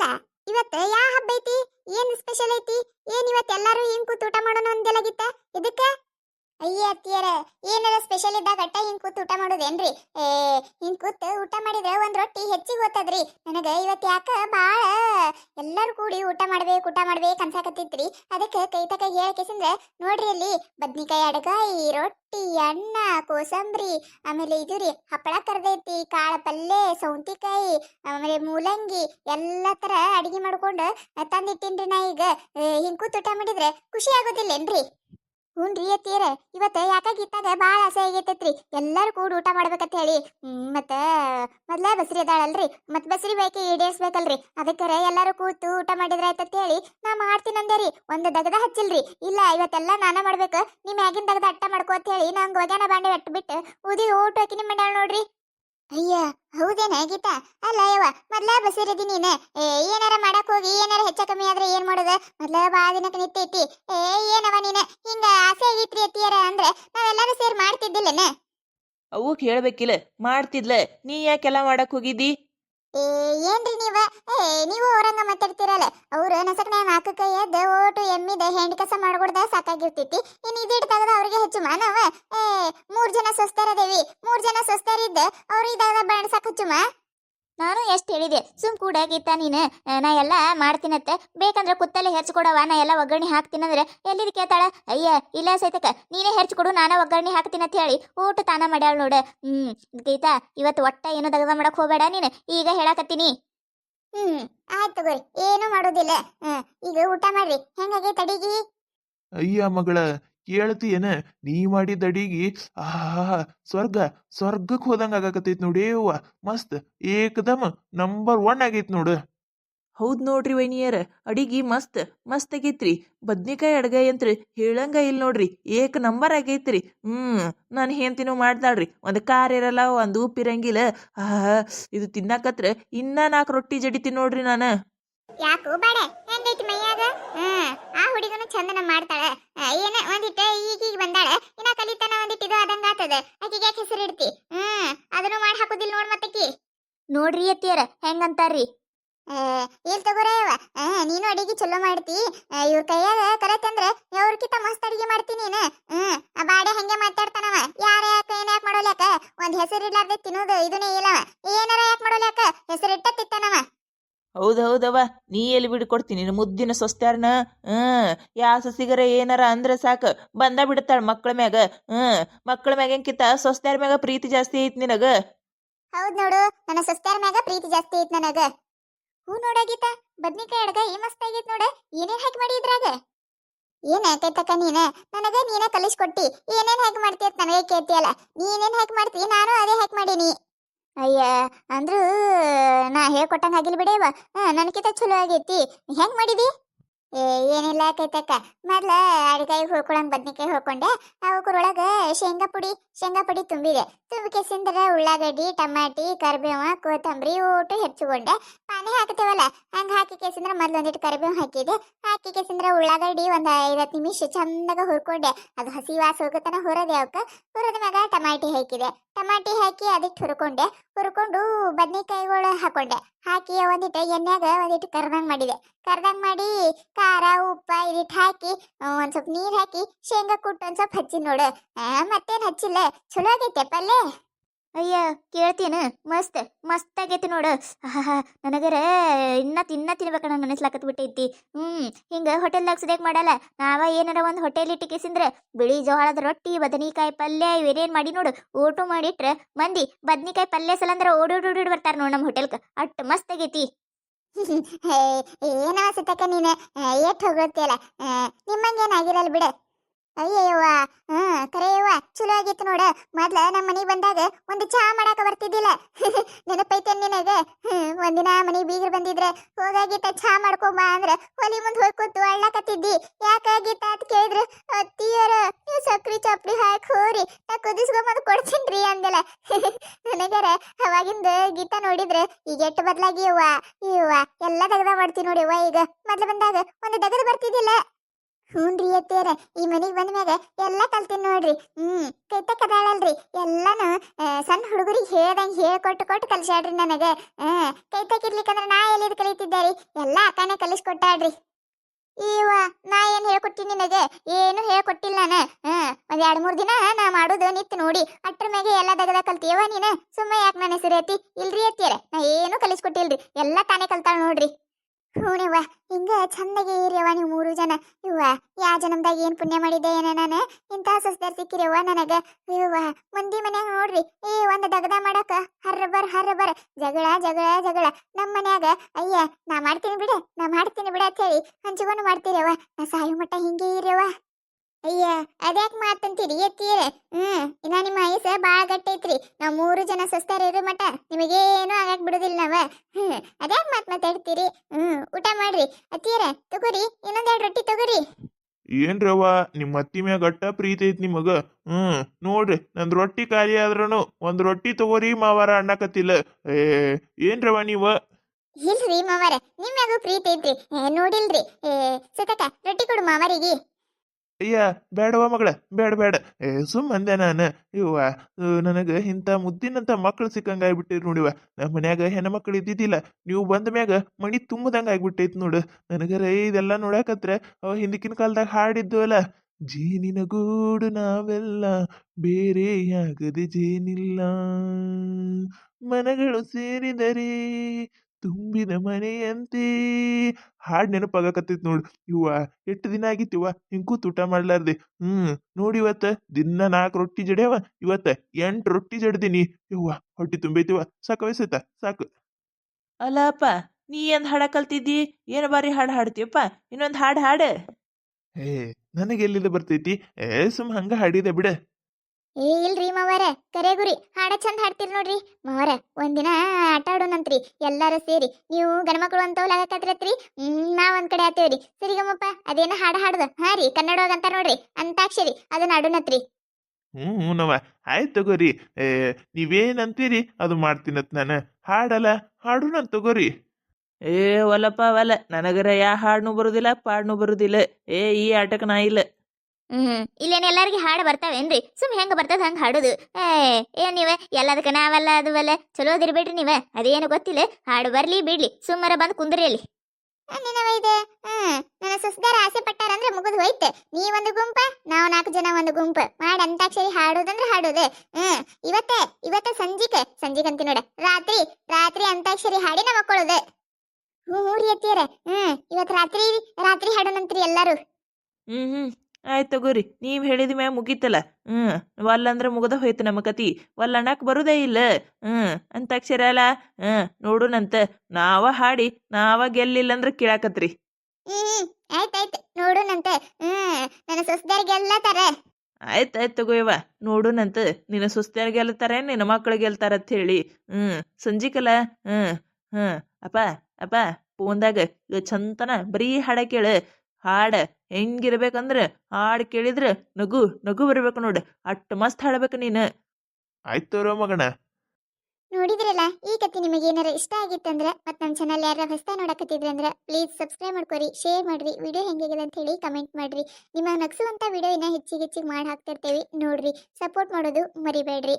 ಅಲ್ಲ ಇವತ್ತು ಯಾ ಹಬ್ಬ ಐತಿ? ಏನ್ ಸ್ಪೆಷಲ್ ಐತಿ? ಏನ್ ಇವತ್ತು ಎಲ್ಲಾರು ಹಿಂಗ್ ಕೂತ್ ಊಟ ಮಾಡೋಣ ಅಂದೆಲಾಗಿತ್ತ ಇದಕ್ಕ? ಅಯ್ಯ ಅತ್ತಿಯರ, ಏನಾರ ಸ್ಪೆಷಲ್ ಇದ್ದಾಗ ಅಟ್ಟ ಹಿಂಗ್ ಕೂತ್ ಊಟ ಮಾಡೋದೇನ್ರಿ? ಏ, ಹಿಂಗ್ ಕೂತ್ ಊಟ ಮಾಡಿದ್ರೆ ಒಂದ್ ರೊಟ್ಟಿ ಹೆಚ್ಚಿಗೆ ಗೊತ್ತದ್ರಿ ನನಗ ಇವತ್ ಯಾಕ ಬಾಳ ಎಲ್ಲಾರು ಕೂಡಿ ಊಟ ಮಾಡ್ಬೇಕು ಊಟ ಮಾಡ್ಬೇಕು ಅನ್ಸಾಕತ್ತಿತ್ರಿ. ಅದಕ್ಕೆ ಕೈ ತಕ ಹೇಳಕೆಸಂದ್ರ ನೋಡ್ರಿ ಅಲ್ಲಿ ಬದ್ನಿಕಾಯಿ ಅಡಗಾಯಿ ರೊಟ್ಟಿ ಅಣ್ಣ ಕೋಸಂಬರಿ, ಆಮೇಲೆ ಇದು ರೀ ಹಪ್ಪಳ ಕರ್ದೈತಿ ಕಾಳ ಪಲ್ಲೆ ಸೌಂತಿಕಾಯಿ, ಆಮೇಲೆ ಮೂಲಂಗಿ ಎಲ್ಲ ತರ ಅಡಿಗೆ ಮಾಡ್ಕೊಂಡು ತಂದಿಟ್ಟಿನ್ರಿ ನಾ ಈಗ. ಹಿಂಗ್ ಕೂತ್ ಊಟ ಮಾಡಿದ್ರೆ ಖುಷಿ ಆಗೋದಿಲ್ಲೇನ್ರಿ? ಹ್ಞೂನ್ರಿ ಅತ್ತೀರ ಇವತ್ತು ಯಾಕ ಗೀತಾಗ ಭಾಳ ಆಸೆ ಆಗೈತೈತ್ರಿ. ಎಲ್ಲರೂ ಕೂಡ ಊಟ ಮಾಡ್ಬೇಕಂತ ಹೇಳಿ. ಮತ್ತ ಮೊದ್ಲ ಬಸ್ರಿ ಅದಾಳಲ್ರಿ. ಮತ್ ಬಸ್ರಿ ಬೈಕಿ ಈಡೇರ್ಸ್ಬೇಕಲ್ರಿ. ಅದಕ್ಕರೆ ಎಲ್ಲರೂ ಕೂತು ಊಟ ಮಾಡಿದ್ರ ಆಯ್ತಂತ ಹೇಳಿ ನಾ ಮಾಡ್ತೀನಿ ರೀ. ಒಂದು ದಗದ ಹಚ್ಚಿಲ್ರಿ. ಇಲ್ಲ, ಇವತ್ತೆಲ್ಲ ನಾನ ಮಾಡ್ಬೇಕು. ನಿಮ್ ಮ್ಯಾಗಿನ ದಗದ ಅಟ್ಟ ಮಾಡ್ಕೋ ಅಂತ ಹೇಳಿ ನಂಗೆ ಒಗ್ಯಾನ ಬಾಂಡೆ ಬಿಟ್ಟು ಬಿಟ್ಟು ಉದಿ ಊಟ ಹಾಕಿ ನಿಮ್ಮ ಮಾಡ್ಯಾಳ ನೋಡ್ರಿ. ಅಯ್ಯ, ಹೌದೇನ ಗೀತಾ? ಅಲ್ಲ ಯವ್ವ, ಮೊದ್ಲ ಬಸಿರದಿ ನೀನ. ಏ, ಏನಾರ ಮಾಡಕ್ ಹೋಗಿ, ಏನಾರ ಹೆಚ್ಚ ಕಮ್ಮಿ ಆದ್ರೆ ಏನ್ ಮಾಡೋದು? ಮೊದ್ಲ ಬಾ ದಿನಕ್ಕೆ ನಿತ್ತೈತಿ ಏ, ಏನವ ನೀನ ಹಿಂಗ ಆಸೆ ಆಗೈತ್ರಿ ಅತ್ತಿಯರ ಅಂದ್ರೆ ನಾವೆಲ್ಲರೂ ಸೇರಿ ಮಾಡ್ತಿದ್ದಿಲ್ಲನ ಅವಕ್ಕೆ ಹೇಳ್ಬೇಕಿಲ್ಲ ಮಾಡ್ತಿದ್ಲ. ನೀ ಯಾಕೆಲ್ಲ ಮಾಡಕ್ ಹೋಗಿದ್ದಿ? ಏ, ಏನ್ರಿ ನೀವ? ಏ, ನೀವು ಅವ್ರಂಗ ಮಾತಾಡ್ತಿರಲ್ಲ. ಅವ್ರ ನಸಕ್ನ ನಾಲ್ಕಕ್ಕ ಎದ್ದ ಓಟು ಎಮ್ಮಿದ ಹೆಂಡ್ ಕಸ ಮಾಡ್ಕೊಡ್ದ ಸಾಕಾಗಿರ್ತೈತಿ. ಇನ್ ಇದಿಟ್ ತೆಗದ ಅವ್ರಿಗೆ ಹೆಚ್ಚು ಮಾನವ ಏ, ಮೂರ್ ಜನ ಸ್ವಸ್ಥರದೇವಿ ಮೂರ್ ಜನ ಸ್ವಸ್ಥರಿದ್ದ ಅವ್ರ ಇದಾಗ ಬಣ್ಸಕ್ ಹಚ್ಚುಮ ನಾನು ಎಷ್ಟು ಹೇಳಿದೆ? ಸುಮ್ ಕೂಡ ಗೀತಾ ನೀನು. ನಾ ಎಲ್ಲ ಮಾಡ್ತೀನತ್ತೆ ಬೇಕಂದ್ರೆ ಕುತ್ತಲ್ಲೇ ಹೆರ್ಚ್ಕೊಡವ ನಾ ಎಲ್ಲ ಒಗ್ಗರಣೆ ಹಾಕ್ತೀನಂದ್ರೆ. ಎಲ್ಲಿದ್ ಕೇತಾಳ? ಅಯ್ಯ ಇಲ್ಲ ಸೈತಕ ನೀನೇ ಹೆರ್ಚ್ಕೊಡು ನಾನ ಒಗ್ಗರಣೆ ಹಾಕ್ತೀನಿ ಅಂತ ಹೇಳಿ. ಊಟ ತಾನ ಮಾಡ್ಯಾಳ ನೋಡ. ಹ್ಮ್ ಗೀತಾ ಇವತ್ತು ಒಟ್ಟ ಏನು ದಗದ ಮಾಡಕ್ ಹೋಗ್ಬೇಡ ನೀನು. ಈಗ ಹೇಳಾಕತ್ತೀನಿ. ಹ್ಮ್ ಆಯ್ತು ತಗೋರಿ. ಏನು ಮಾಡೋದಿಲ್ಲ. ಹ್ಮ್ ಈಗ ಊಟ ಮಾಡ್ರಿ. ಹೆಂಗಾಗಿ ತಡಿಗಿ ಅಯ್ಯ ಮಗಳ ಕೇಳ್ತೀಯನ ನೀ ಮಾಡಿದ ಅಡಿಗಿ ಆಹಾ ಸ್ವರ್ಗ ಸ್ವರ್ಗಕ್ಕೆ ಹೋದಂಗ ಆಗಾಕತ್ತೈತಿ ನೋಡಿ ಅವ್ವ ಮಸ್ತ್, ಏಕದಮ್ ನಂಬರ್ ಒನ್ ಆಗೈತಿ ನೋಡು. ಹೌದ್ ನೋಡ್ರಿ ವೈನಿಯರ, ಅಡಿಗಿ ಮಸ್ತ್ ಮಸ್ತ್ ಆಗೈತ್ರಿ. ಬದ್ನಿಕಾಯಿ ಅಡ್ಗಾಯಿ ಅಂತ್ರಿ ಹೇಳಂಗ ಇಲ್ಲ ನೋಡ್ರಿ, ಏಕ್ ನಂಬರ್ ಆಗೈತ್ರಿ. ಹ್ಮ್, ನಾನು ಹೆಂತಿನೂ ಮಾಡ್ತಾಳ್ರಿ ಒಂದು ಕಾರ್ ಇರಲ್ಲ, ಒಂದು ಉಪ್ಪಿರಂಗಿಲ್ಲ ಆಹಾ, ಇದು ತಿನ್ನಾಕತ್ರ ಇನ್ನ ನಾಲ್ಕು ರೊಟ್ಟಿ ಜಡಿತೀನಿ ನೋಡ್ರಿ ನಾನು. ಯಾಕೋ ಬಾಡೆ ಹೆಂಗೈತಿ ಮೈಯಾಗ? ಹ್ಮ್ ಆ ಹುಡುಗನು ಚಂದನ ಮಾಡ್ತಾಳ. ಏನ ಒಂದಿಟ್ಟ ಈಗೀಗ ಬಂದಾಳ. ಇನ್ನ ಕಲಿತಾನ ಒಂದಿಟ್ಟು ಇದು ಆದಂಗ ಆತದ. ಆಕಿಗೆ ಯಾಕೆ ಹೆಸರು ಇಡ್ತಿ? ಹ್ಮ್ ಅದನ್ನು ಮಾಡಿ ಹಾಕೋದಿಲ್ಲ ನೋಡ್ ಮತ್ತಕಿ ನೋಡ್ರಿ ಅತ್ತಿಯರ ಹೆಂಗಂತಾರ್ರಿ? ಏನ್ ತಗೋರವ ನೀನು ಅಡಿಗೆ ಚಲೋ ಮಾಡ್ತಿ. ಇವ್ರ ಕೈಯಾಗ ಕರೆತಂದ್ರ ಅವ್ರಕಿತ ಮಸ್ತ್ ಅಡಿಗೆ ಮಾಡ್ತೀನಿ ನೀನು. ಹ್ಮ್ ಆ ಬಾಡೆ ಹೆಂಗೆ ಮಾತಾಡ್ತಾನವ? ಯಾರ ಯಾಕ ಏನ್ ಯಾಕೆ ಮಾಡೋಲ್ಯಾಕ? ಒಂದ್ ಹೆಸರು ಇರ್ಲಾರ್ದೆ ತಿನ್ನೋದು ಇದನ್ನೇ ಇಲ್ಲವ. ಏನಾರ ಯಾಕೆ ತಿತ್ತಾನವ ಹೌದ್ ಹೌದವ್ವ ನೀ ಎಲ್ಲಿ ಬಿಡ್ಕೊಡ್ತೀನಿ ಮುದ್ದಿನ ಸೊಸ್ತಾರನ ಹ್ಮ್, ಯಾ ಸಸಿಗರ ಏನಾರ ಅಂದ್ರೆ ಸಾಕು. ಬಂದ ಬಿಡ್ತಾಳ ಮಕ್ಳ ಮ್ಯಾಗ. ಹ್ಮ್, ಮಕ್ಳ ಮ್ಯಾಗಂಕಿತ ಸೊಸ್ತಾರ ಮ್ಯಾಗ ಪ್ರೀತಿ ಜಾಸ್ತಿ ಐತಿ ನಿನಗ. ಹೌದ್ ನೋಡು, ನನ್ನ ಸೊಸ್ತಾರ ಮ್ಯಾಗ ಪ್ರೀತಿ ಜಾಸ್ತಿ ಐತ್ ನನಗ. ಹೂ ನೋಡಾಗಿತ್ತ ಬದ್ನಿಕಾಯಿ ಅಡ್ಗ ಈ ಮಸ್ತ್ ಆಗಿತ್ ನೋಡ. ಏನೇನ್ ಹಾಕಿ ಮಾಡಿ ಇದ್ರಾಗ? ಏನ್ ಹಾಕೈತಕ್ಕ ನೀನ? ನನಗ ನೀನ ಕಲಿಸ್ಕೊಟ್ಟಿ. ಏನೇನ್ ಹಾಕಿ ಮಾಡ್ತಿ ಅಂತ ನನಗೆ ಕೇಳ್ತಿಯಲ್ಲ. ನೀನೇನ್ ಹಾಕಿ ಮಾಡ್ತಿ? ನಾನು ಅದೇ ಹಾಕಿ ಮಾಡೀನಿ. ಅಯ್ಯ ಅಂದ್ರೂ ನಾ ಹೇಳ್ಕೊಟ್ಟಂಗೆ ಆಗಿಲ್ಲ ಬಿಡೇವ ನನಕಿತ ಚಲೋ ಆಗೈತಿ. ಹೆಂಗೆ ಮಾಡಿದಿ? ಏನಿಲ್ಲ ಕೈತಕ್ಕ ಮೊದ್ಲ ಅಡಿಕಾಯಿ ಹುಳ್ಕೊಳಂಗ್ ಬದ್ನಿಕಾಯಿ ಆ ಅವಕ್ರೊಳಗ ಶೇಂಗಾ ಪುಡಿ ಶೇಂಗಾ ಪುಡಿ ತುಂಬಿದೆ. ತುಂಬಿಕೆಸಿಂದ್ರ ಉಳ್ಳಾಗಡ್ಡಿ, ಟಮಾಟಿ, ಕರಿಬೇವ, ಕೊತ್ತಂಬರಿ ಊಟ ಹೆಚ್ಚಿಕೊಂಡೆ ಪಾನಿ ಹಾಕ್ತೇವಲ್ಲ ಹಂಗ ಹಾಕಿ ಕೇಸಿಂದ್ರ ಮೊದ್ಲು ಒಂದಿಟ್ಟು ಕರಿಬೇವು ಹಾಕಿದೆ. ಹಾಕಿ ಕೇಸಿಂದ್ರ ಉಳ್ಳಾಗಡ್ಡಿ ಒಂದ್ ಐವತ್ತು ನಿಮಿಷ ಚಂದಾಗ ಹುರ್ಕೊಂಡೆ. ಅದು ಹಸಿ ವಾಸ ಹೋಗತನ ಹುರದೆ ಅವಕ್ಕ. ಹುರದ ಮ್ಯಾಗ ಟಮಾಟಿ ಹಾಕಿದೆ. ಟಮಾಟಿ ಹಾಕಿ ಅದಕ್ಕೆ ಹುರ್ಕೊಂಡೆ. ಹುರ್ಕೊಂಡು ಬದ್ನಿಕಾಯಿಗಳು ಹಾಕೊಂಡೆ. ಹಾಕಿ ಒಂದಿಟ್ಟು ಎಣ್ಣೆಗ ಒಂದಿಟ್ಟು ಕರ್ದಂಗೆ ಮಾಡಿದೆ. ಕರ್ದಂಗೆ ಮಾಡಿ ಖಾರ, ಉಪ್ಪು ಇದಿಟ್ಟು ಹಾಕಿ ಒಂದು ಸ್ವಲ್ಪ ನೀರು ಹಾಕಿ ಶೇಂಗಾ ಕುಟ್ಟು ಒಂದು ಸ್ವಲ್ಪ ಹಚ್ಚಿ ನೋಡು. ಮತ್ತೇನು ಹಚ್ಚಿಲ್ಲ? ಚಲೋ ಆಗೈತೆ ಪಲ್ಲೆ ಅಯ್ಯ ಕೇಳ್ತೀನ ಮಸ್ತ್ ಮಸ್ತ್ ಆಗೈತಿ ನೋಡು ನನಗರ ಇನ್ನ ತಿನ್ನ ತಿನ್ಬೇಕ ನಂಗೆ ಅನಿಸ್ಲಾಕತ್ ಬಿಟ್ಟೈತಿ. ಹ್ಮ್, ಹಿಂಗ ಹೋಟೆಲ್ದಾಗ ಸದ್ಯಕ್ ಮಾಡಲ್ಲ. ನಾವ ಏನಾರ ಒಂದ್ ಹೋಟೆಲ್ ಇಟ್ಟಿಕೇಸಿಂದ್ರ ಬಿಳಿ ಜೋಳದ ರೊಟ್ಟಿ, ಬದನಿಕಾಯಿ ಪಲ್ಯ ಇವೇನೇನ್ ಮಾಡಿ ನೋಡು. ಊಟ ಮಾಡಿಟ್ರ ಮಂದಿ ಬದನಿಕಾಯಿ ಪಲ್ಯ ಸಲಂದ್ರ ಓಡೋಡೋಡ್ ಬರ್ತಾರ ನೋಡ್ ನಮ್ಮ ಹೋಟೆಲ್ಕ. ಅಟ್ ಮಸ್ತ್ ಆಗೈತಿ ಏನೋ ಸುತ್ತಕ್ಕ ನೀನು. ಏಟ್ ಹೋಗೋತಿಯಲ್ಲ ನಿಮ್ಮಂಗೇನಾಗಿರಲ್ಲ ಬಿಡ. ಅಯ್ಯವ್ವ ಹ್ಮ್, ಕರೆಯವ್ವ, ಚಲೋ ಆಗಿತ್ತು ನೋಡ. ಮೊದ್ಲ ನಮ್ಮ ಮನೆಗೆ ಬಂದಾಗ ಒಂದು ಚಹಾ ಮಾಡಾಕ ಬರ್ತಿದ್ದಿಲ್ಲ. ನೆನಪೈತೆ ನಿನಗೆ? ಒಂದಿನ ಮನೆಗೆ ಬೀಗರು ಬಂದಿದ್ರೆ ಹೋಗಾಗಿತ್ತ ಚಹಾ ಮಾಡ್ಕೊಂಬ ಅಂದ್ರ ಹೊಲಿ ಮುಂದ್ ಹೋಗಿ ಕೂತು ಅಳ್ಳಕತ್ತಿದ್ದಿ. ಯಾಕಾಗಿತ್ತ ಅಂತ ಕೇಳಿದ್ರು, ಅತ್ತಿಯರ, ನೀವು ಸಕ್ರಿ ಚಪ್ಲಿ ಹಾಕಿ ಹೋರಿ, ನಾ ಕುದಿಸ್ಕೊಂಬಂದು ಕೊಡ್ತೀನ್ರಿ ಅಂದಿಲ್ಲ. ನನಗರ ಅವಾಗಿಂದ ಗೀತ ನೋಡಿದ್ರೆ ಈಗ ಎಟ್ಟು ಬದಲಾಗಿ ಅವ್ವ ಇವ್ವ, ಎಲ್ಲ ಮಾಡ್ತೀನಿ ನೋಡಿ ಅವ್ವ ಈಗ. ಮೊದ್ಲು ಬಂದಾಗ ಒಂದು ತೆಗೆದು ಬರ್ತಿದ್ದಿಲ್ಲ. ಹ್ಞೂನ್ರಿ ಅತ್ತೇರ ಈ ಮನೆಗೆ ಬಂದ ಮ್ಯಾಗ ಎಲ್ಲ ಕಲ್ತೀನಿ ನೋಡ್ರಿ. ಹ್ಮ್, ಕೈತ ಕದಾಳಲ್ರಿ. ಎಲ್ಲಾನು ಸಣ್ಣ ಹುಡುಗರಿಗೆ ಹೇಳ್ದಂಗೆ ಹೇಳ್ಕೊಟ್ಟು ಕೊಟ್ಟು ಕಲ್ಸ್ಯಾಡ್ರಿ ನನಗೆ. ಹ್ಮ್ ಕೈತಕ್ಕಿರ್ಲಿಕ್ಕಂದ್ರೆ ನಾ ಎಲ್ಲಿದ್ ಕಲಿತಿದ್ದೆ ರೀ ಎಲ್ಲ ಅಕ್ಕನೇ ಕಲಿಸ್ಕೊಟ್ಟಾಡ್ರಿ ಇವ, ನಾ ಏನ್ ಹೇಳ್ಕೊಟ್ಟಿನಿ ನಿನಗೆ? ಏನು ಹೇಳ್ಕೊಟ್ಟಿಲ್ಲ ನಾನು. ಹಾಂ ಒಂದ್ ಎರಡ್ ಮೂರ್ ದಿನ ನಾ ಮಾಡೋದು ನಿತ್ತು ನೋಡಿ. ಅಟ್ರ ಮ್ಯಾಗೆ ಎಲ್ಲ ದಗದ ಕಲ್ತೀವ ನೀನು? ಸುಮ್ಮ ಯಾಕೆ ನನ್ನ ಹೆಸರು ಐತಿ ಇಲ್ರಿ ಅತ್ತಿಯರ, ನಾ ಏನು ಕಲಿಸ್ಕೊಟ್ಟಿಲ್ರಿ. ಎಲ್ಲ ತಾನೇ ಕಲ್ತಾಳ ನೋಡ್ರಿ. ಹೂಣಿವ್ವ ಹಿಂಗ ಚಂದಗೆ ಇರ್ಯವ ನೀವು ಮೂರು ಜನ. ಇವ್ವ, ಯಾ ಜನ್ಮದಾಗ ಏನ್ ಪುಣ್ಯ ಮಾಡಿದ್ದೆ ಏನ ನಾನು? ಇಂಥ ಸಸ್ದಾರ್ ಸಿಕ್ಕಿರವ್ವ ನನಗ. ಇವ್ವ, ಮಂದಿ ಮನ್ಯಾಗ ನೋಡ್ರಿ. ಏ, ಒಂದ್ ದಗದ ಮಾಡಕ. ಹರ್ಬರ್ ಹರ್ಬರ್ ಜಗಳ ಜಗಳ ಜಗಳ. ನಮ್ ಮನ್ಯಾಗ, ಅಯ್ಯ, ನಾ ಮಾಡ್ತೀನಿ ಬಿಡ, ನಾ ಮಾಡ್ತೀನಿ ಬಿಡ ಅಂತ ಹೇಳಿ ಹಂಚಿಕೊಂಡು ಮಾಡ್ತೀರವ್ವ. ನಾ ಸಾಯಿ ಮಟ್ಟ ಹಿಂಗೆ ಇರವ್ವ ಅಯ್ಯ, ಅದ್ಯಾಕ್ ಮಾತಂತೀರಿ? ಎತ್ತೀರ ಹ್ಮ್ ಇನ್ನ ನಿಮ್ಮ ಐಸ ಬಾಳ ಗಟ್ಟೈತ್ರಿ ನಾವ್ ಮೂರು ಜನ ಸಸ್ತಾರ ಇರೋ ಮಟ ನಿಮಗೇನು ಆಗಕ್ ಬಿಡುದಿಲ್ಲ ನಾವ ಹ್ಮ್ ಅದ್ಯಾಕ್ ಮಾತ್ ಮಾತಾಡ್ತೀರಿ? ಹ್ಮ್ ಊಟ ಮಾಡ್ರಿ. ಅತ್ತೀರ ತಗೋರಿ. ಇನ್ನೊಂದೆರಡು ರೊಟ್ಟಿ ತಗೋರಿ. ಏನ್ರವ್ವ ನಿಮ್ಮ ಅತ್ತಿ ಮ್ಯಾಗ ಅಟ್ಟ ಪ್ರೀತಿ ಐತಿ ನಿಮಗ. ಹ್ಮ್ ನೋಡ್ರಿ ನಂದ್ ರೊಟ್ಟಿ ಖಾಲಿ ಆದ್ರೂನು ಒಂದ್ ರೊಟ್ಟಿ ತಗೋರಿ ಮಾವಾರ ಅನ್ನಕತ್ತಿಲ್ಲ ಏ ಏನ್ರವ್ವ ನೀವ? ಇಲ್ರಿ ಮಾವಾರ ನಿಮ್ಯಾಗೂ ಪ್ರೀತಿ ಐತ್ರಿ. ಏ, ನೋಡಿಲ್ರಿ. ಏ ಸುತಕ ರೊಟ್ಟಿ ಕೊಡು ಮಾವರಿಗೆ. ಅಯ್ಯ, ಬೇಡವ ಮಗಳ? ಬೇಡ ಬೇಡ. ಏ ಸುಮ್ ಅಂದೆ ನಾನು. ಇವ್ವ ನನಗೆ ಇಂಥ ಮುದ್ದಿನಂತ ಮಕ್ಳು ಸಿಕ್ಕಂಗ ಆಗ್ಬಿಟ್ಟಿರಿ ನೋಡಿವ ನಮ್ಮ ಮನ್ಯಾಗ ಹೆಣ್ಮಕ್ಳು ಇದ್ದಿದ್ದಿಲ್ಲ. ನೀವು ಬಂದ ಮ್ಯಾಗ ಮಣಿ ತುಂಬದಂಗ ಆಗ್ಬಿಟ್ಟೈತಿ ನೋಡು. ನನಗರ ಇದೆಲ್ಲ ನೋಡಾಕತ್ರ ಅವ ಹಿಂದಿಕ್ಕಿನ ಕಾಲದಾಗ ಹಾಡಿದ್ದು ಅಲ್ಲ. ಜೇನಿನ ಗೂಡು ನಾವೆಲ್ಲ ಬೇರೆಯಾಗದೆ ಜೇನಿಲ್ಲ. ಮನಗಳು ಸೇರಿದರೆ. ತುಂಬಿದ ಮನೆಯಂತೆ. ಹಾಡು ನೆನಪಾಗಕತ್ತೈತಿ ನೋಡು. ಇವ್ವ ಎಷ್ಟು ದಿನ ಆಗಿತ್ತಿವ ಹಿಂಗ್ ಕೂತ್ ಊಟ ಮಾಡ್ಲಾರ್ದೆ. ಹ್ಮ್ ನೋಡಿ ಇವತ್ತ. ದಿನ ನಾಲ್ಕು ರೊಟ್ಟಿ ಜಡ್ಯಾವ ಇವತ್ತ ಎಂಟು ರೊಟ್ಟಿ ಜಡ್ದೀನಿ. ಇವ್ವ ಹೊಟ್ಟಿ ತುಂಬೈತಿವ ಸಾಕು ವಯಸ್ಸೈತ ಸಾಕು. ಅಲ್ಲಪ್ಪ ನೀ ಏನ್ ಹಾಡ ಕಲ್ತಿದ್ದಿ? ಏನು ಬಾರಿ ಹಾಡು ಹಾಡ್ತೀಯಪ್ಪ? ಇನ್ನೊಂದು ಹಾಡು ಹಾಡು. ಏ ನನಗೆ ಎಲ್ಲಿದ ಬರ್ತೈತಿ? ಏ ಸುಮ್ ಹಂಗ ಹಾಡಿದೆ ಬಿಡ. ಏ ಇಲ್ರಿ ಮಾವಾರ ಕರೆ ಗುರಿ ಹಾಡ ಚಂದ ಹಾಡ್ತೀರಿ ನೋಡ್ರಿ. ಮಾವಾರ ಒಂದಿನ ಆಟ ಆಡೋಣಂತ್ರಿ ಎಲ್ಲಾರು ಸೇರಿ. ನೀವು ಗಣಮಕ್ಳು ಅಂತವ್ಲಾಗಕತ್ರತ್ರಿ ಹ್ಮ್ ನಾವ್ ಒಂದ್ ಕಡೆ ಆತೇವ್ರಿ. ಸರಿಗಮ್ಮಪ್ಪ ಅದೇನ ಹಾಡ ಹಾಡ್ದ? ಹಾ ರೀ ಕನ್ನಡ ಅಂತ ನೋಡ್ರಿ ಅಂತಾಕ್ಷರಿ ಅದನ್ನ ಆಡೋಣತ್ರಿ ಹ್ಮ್ ಹ್ಞೂನವ ಆಯ್ತು ತಗೋರಿ. ಏ ನೀವೇನಂತೀರಿ? ಅದು ಮಾಡ್ತೀನತ್ ನಾನು. ಹಾಡಲ್ಲ ಹಾಡುನ ತಗೋರಿ. ಏ ಒಲಪ್ಪ ಒಲ್ಲ ನನಗರ ಯಾ ಹಾಡ್ನು ಬರುದಿಲ್ಲ ಪಾಡ್ನು ಬರುದಿಲ್ಲ. ಏ ಈ ಆಟಕ್ಕೆ ನಾ ಇಲ್ಲ. ಹ್ಮ್. ಇಲ್ಲೇನ್ ಎಲ್ಲಾರ್ಗಿ ಹಾಡು ಬರ್ತಾವೇನ್ರಿ? ಸುಮ್ ಹೆಂಗ ಬರ್ತದ ಹಂಗ ಹಾಡುದು? ಏ ಏನ್ ನೀವ? ಎಲ್ಲದಕ್ಕ ನಾವಲ್ಲ ಅದುವಲ್ಲ. ಚಲೋ ಅದಿರ್ಬೇಡ್ರಿ ನೀವ. ಅದೇನು ಗೊತ್ತಿಲ್ಲ. ಹಾಡು ಬರ್ಲಿ ಬಿಡ್ಲಿ. ಸುಮ್ಮರ ಬಂದ್ ಕುಂದ್ರಿ ಅಲ್ಲಿ ಇದೆ ನನ್ನ ಸೊಸದಾರ ಆಸೆ ಪಟ್ಟಾರ ಅಂದ್ರೆ ಮುಗಿದು ಹೋಯ್ತು. ನೀ ಒಂದು ಗುಂಪ ನಾವು ನಾಲ್ಕು ಜನ ಒಂದು ಗುಂಪ. ಮಾಡ ಅಂತಾಕ್ಷರಿ ಹಾಡೋದಂದ್ರೆ ಹಾಡೋದು. ಹ್ಮ್. ಇವತ್ತೆ ಇವತ್ತೆ ಸಂಜಿಕೆ. ಸಂಜಿಕೆ ಅಂತೀನಿ ನೋಡ. ರಾತ್ರಿ ರಾತ್ರಿ ಅಂತಾಕ್ಷರಿ ಹಾಡಿ ನಾ ಮಕ್ಕಳೋದು ಹ್ಞೂ ರೀ ಅತ್ತಿಯರ. ಹ್ಮ್. ಇವತ್ ರಾತ್ರಿ ರಾತ್ರಿ ಹಾಡೋಣಂತ್ರಿ ಎಲ್ಲಾರು. ಹ್ಮ್ ಹ್ಮ್. ಆಯ್ತು ತಗೋರಿ ನೀವು ಹೇಳಿದ ಮ್ಯಾಮ್ ಮುಗೀತಲ್ಲ. ಹ್ಞೂ ವಲ್ಲಂದ್ರೆ ಮುಗ್ದ ಹೋಯ್ತು ನಮ್ಮ ಕತಿ. ವಲ್ಲಣ್ಣಕ್ ಬರುದೇ ಇಲ್ಲ. ಹ್ಞೂ ಅಂತಾಕ್ಷರ ಅಲ್ಲ. ಹ್ಞೂ ನೋಡುನಂತ. ನಾವ ಹಾಡಿ ನಾವ ಗೆಲ್ಲಿಲ್ಲ ಅಂದ್ರೆ ಕೇಳಾಕತ್ರಿ ಆಯ್ತಾಯ್ತು ನೋಡೋಣಂತೆ ಹ್ಞೂ ನನ್ನ ಸೊಸ್ದಾರಿಗೆಲ್ಲ ತರ ಆಯ್ತು ಆಯ್ತು ತಗೋಯವ್ವ ನೋಡುನಂತ. ನಿನ್ನ ಸುಸ್ತ್ಯಾರ ಗೆಲ್ತಾರೆ ನಿನ್ನ ಮಕ್ಕಳು ಗೆಲ್ತಾರ ಅಂತ ಹೇಳಿ. ಹ್ಞೂ ಸಂಜಿಕಲ್ಲ ಹ್ಞೂ ಹ್ಞೂ ಅಪ್ಪ ಅಪ್ಪ ಫೋನ್ದಾಗ ಇವ ಚಂತನ ಬರೀ ಹಾಡ ಕೇಳು. ಹಾಡ. ಹೆಂಗಿರ್ಬೇಕಂದ್ರ ಹಾಡು ಕೇಳಿದ್ರ ನಗು ನಗು ಬರ್ಬೇಕು ನೋಡು. ಅಷ್ಟು ಮಸ್ತ್ ಹಾಡ್ಬೇಕು ನೀನು. ಆಯ್ತು ಮಗಣ ನೋಡಿದ್ರಲ್ಲ ಈ ಕತೆ ನಿಮಗೆ ಏನಾರ ಇಷ್ಟ ಆಗಿತ್ತಂದ್ರೆ ಮತ್ತು ನಮ್ಮ ಚಾನಲ್ ಯಾರ ಹೊಸ ನೋಡಕತ್ತಿದ್ರಂದ್ರೆ ಪ್ಲೀಸ್ ಸಬ್ಸ್ಕ್ರೈಬ್ ಮಾಡ್ಕೊರಿ ಶೇರ್ ಮಾಡ್ರಿ ವಿಡಿಯೋ ಹೆಂಗಿದೆ ಅಂತ ಹೇಳಿ ಕಮೆಂಟ್ ಮಾಡ್ರಿ. ನಿಮ್ಮ ನಗಿಸುವಂಥ ವಿಡಿಯೋ ಇನ್ನ ಹೆಚ್ಚಿಗೆ ಹೆಚ್ಚಿಗೆ ಮಾಡಿ ಹಾಕ್ತಿರ್ತೀವಿ. ನೋಡ್ರಿ ಸಪೋರ್ಟ್ ಮಾಡೋದು ಮರಿಬೇಡ್ರಿ.